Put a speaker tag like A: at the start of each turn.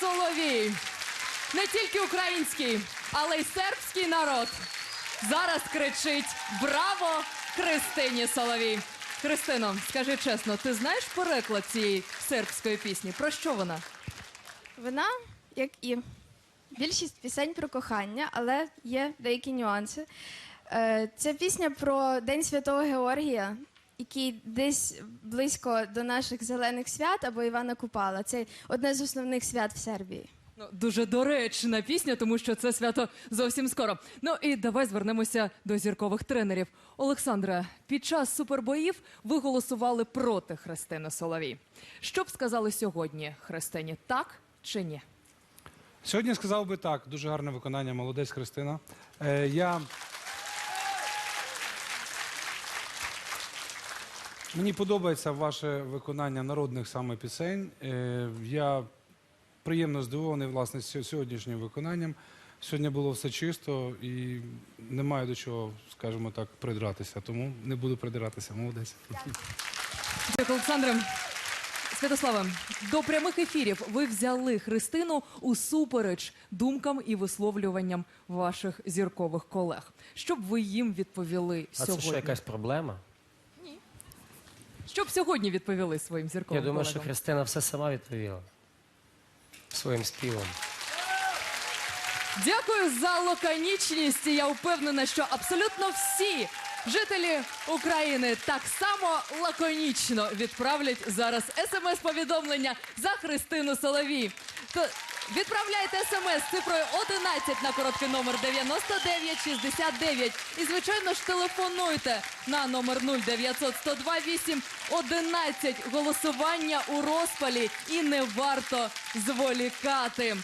A: Соловій. Не тільки український, але й сербський народ зараз кричить Браво Христині Соловій. Христино, скажи чесно, ти знаєш переклад цієї сербської пісні? Про що вона?
B: Вона, як і більшість пісень про кохання, але є деякі нюанси. Е, Це пісня про День Святого Георгія, який десь близько до наших зелених свят або Івана Купала. Це одне з основних свят в Сербії.
A: Ну, дуже доречна пісня, тому що це свято зовсім скоро. Ну і давай звернемося до зіркових тренерів. Олександра, під час супербоїв ви голосували проти Христини Соловій. Що б сказали сьогодні Христині, так чи ні?
C: Сьогодні сказав би так, дуже гарне виконання, молодець Христина. Е, я... Мені подобається ваше виконання народних саме пісень. Е, я приємно здивований власне сьогоднішнім виконанням. Сьогодні було все чисто і немає до чого, скажімо так, придратися. Тому не буду придиратися. Молодець.
A: Дякую, Олександре. Святославе, до прямих ефірів ви взяли Христину усупереч думкам і висловлюванням ваших зіркових колег. Що б ви їм відповіли
D: А це
A: сьогодні?
D: що, якась проблема?
A: Що б сьогодні відповіли своїм зірковим
D: Я думаю, що
A: колегам?
D: Христина все сама відповіла своїм співом.
A: Дякую за лаконічність. І Я впевнена, що абсолютно всі жителі України так само лаконічно відправлять зараз смс-повідомлення за Христину Соловій. То відправляйте смс цифрою 11 на короткий номер 9969. І, звичайно ж, телефонуйте на номер 0900 102 8 11. Голосування у розпалі і не варто зволікати.